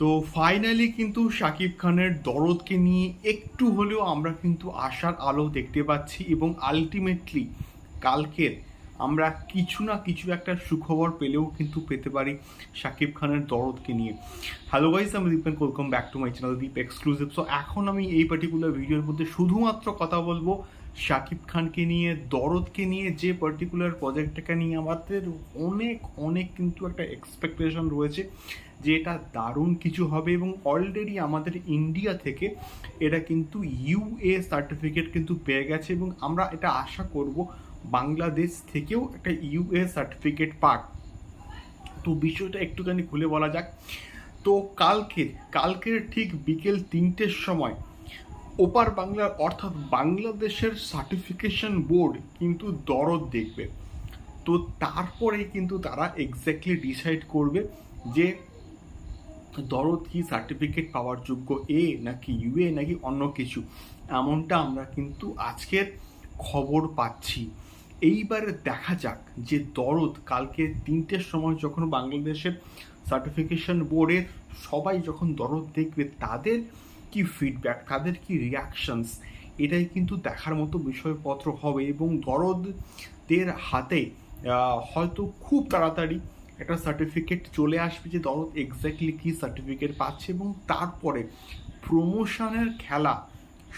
তো ফাইনালি কিন্তু শাকিব খানের দরদকে নিয়ে একটু হলেও আমরা কিন্তু আশার আলো দেখতে পাচ্ছি এবং আলটিমেটলি কালকের আমরা কিছু না কিছু একটা সুখবর পেলেও কিন্তু পেতে পারি শাকিব খানের দরদকে নিয়ে। হ্যালো গাইস আমি Dipen welcome back to my channel Deep exclusive so এখন আমি এই পার্টিকুলার ভিডিওর মধ্যে শুধুমাত্র কথা বলব শাকিব খানকে নিয়ে দরদকে নিয়ে, যে পার্টিকুলার প্রজেক্টটাকে নিয়ে আমাদের অনেক অনেক কিন্তু একটা এক্সপেকটেশন রয়েছে যে এটা দারুণ কিছু হবে এবং অলরেডি আমাদের ইন্ডিয়া থেকে এটা কিন্তু ইউএ সার্টিফিকেট কিন্তু পেয়ে গেছে এবং আমরা এটা আশা করব বাংলাদেশ থেকেও একটা ইউএ সার্টিফিকেট পাক। তো বিষয়টা একটুখানি খুলে বলা যাক। তো কালকে, কালকের ঠিক বিকেল তিনটের সময় ওপার বাংলার অর্থাৎ বাংলাদেশের সার্টিফিকেশন বোর্ড কিন্তু দরদ দেখবে। তো তারপরে কিন্তু তারা এক্স্যাক্টলি ডিসাইড করবে যে দরদ কি সার্টিফিকেট পাওয়ার যোগ্য এ নাকি ইউএ নাকি অন্য কিছু। এমনটা আমরা কিন্তু আজকের খবর পাচ্ছি। এইবারে দেখা যাক যে দরদ কালকে তিনটের সময় যখন বাংলাদেশের সার্টিফিকেশন বোর্ডের সবাই যখন দরদ দেখবে, তাদের কি ফিডব্যাক তাদের কি রিয়াকশনস এটাই কিন্তু দেখার মতো বিষয়পত্র হবে এবং দরদদের হাতে হয়তো খুব তাড়াতাড়ি একটা সার্টিফিকেট চলে আসবে যে দরদ এক্স্যাক্টলি কী সার্টিফিকেট পাচ্ছে এবং তারপরে প্রমোশনের খেলা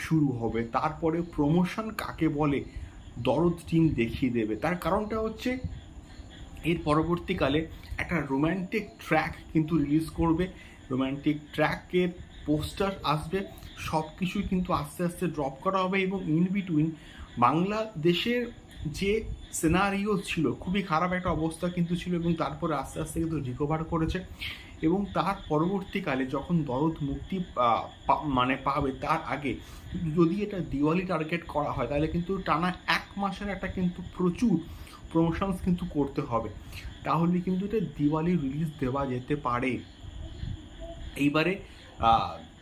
শুরু হবে। তারপরে প্রমোশন কাকে বলে, দরদ টিম দেখিয়ে দেবে। তার কারণটা হচ্ছে, এর পরবর্তীকালে একটা রোম্যান্টিক ট্র্যাক কিন্তু রিলিজ করবে। রোম্যান্টিক ট্র্যাকের পোস্টার আসবে সব কিছুই কিন্তু আস্তে আস্তে ড্রপ করা হবে এবং ইন বিটুইন বাংলাদেশের যে সিনারিও ছিল, খুবই খারাপ একটা অবস্থা কিন্তু ছিল এবং তারপরে আস্তে আস্তে কিন্তু রিকভার করেছে এবং তার পরবর্তীকালে যখন দরদ মুক্তি মানে পাবে তার আগে যদি এটা দিওয়ালি টার্গেট করা হয়, তাহলে কিন্তু টানা এক মাসের একটা কিন্তু প্রচুর প্রমোশনস কিন্তু করতে হবে। তাহলে কিন্তু এটা দিওয়ালি রিলিজ দেওয়া যেতে পারে। এইবারে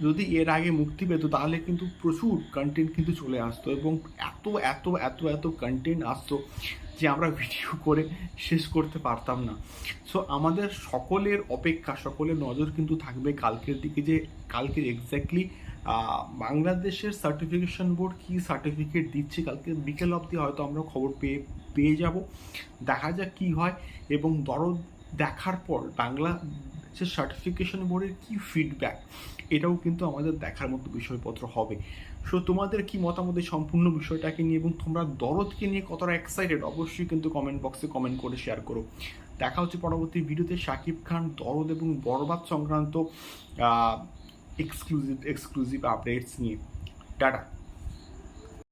যদি এর আগে মুক্তি পেত, তাহলে কিন্তু প্রচুর কন্টেন্ট কিন্তু চলে আসতো এবং এত এত এত এত কন্টেন্ট আসতো যে আমরা ভিডিও করে শেষ করতে পারতাম না। সো আমাদের সকলের অপেক্ষা, সকলের নজর কিন্তু থাকবে কালকের দিকে যে কালকের এক্স্যাক্টলি বাংলাদেশের সার্টিফিকেশন বোর্ড কি সার্টিফিকেট দিচ্ছে? কালকে বিকেল অবধি হয়তো আমরা খবর পেয়ে পেয়ে যাব। দেখা যাক কি হয় এবং দরদ দেখার পর বাংলা যে সার্টিফিকেশন বোর্ডের কি ফিডব্যাক এটাও কিন্তু আমাদের দেখার মতো বিষয়পত্র হবে। সো তোমাদের কি মতামত এই সম্পূর্ণ বিষয়টাকে নিয়ে এবং তোমরা দরদকে নিয়ে কতটা এক্সাইটেড অবশ্যই কিন্তু কমেন্ট বক্সে কমেন্ট করে শেয়ার করো। দেখা হচ্ছে পরবর্তী ভিডিওতে। শাকিব খান দরদ এবং বরবাদ সংক্রান্ত এক্সক্লুসিভ এক্সক্লুসিভ আপডেটস নিয়ে। টাটা।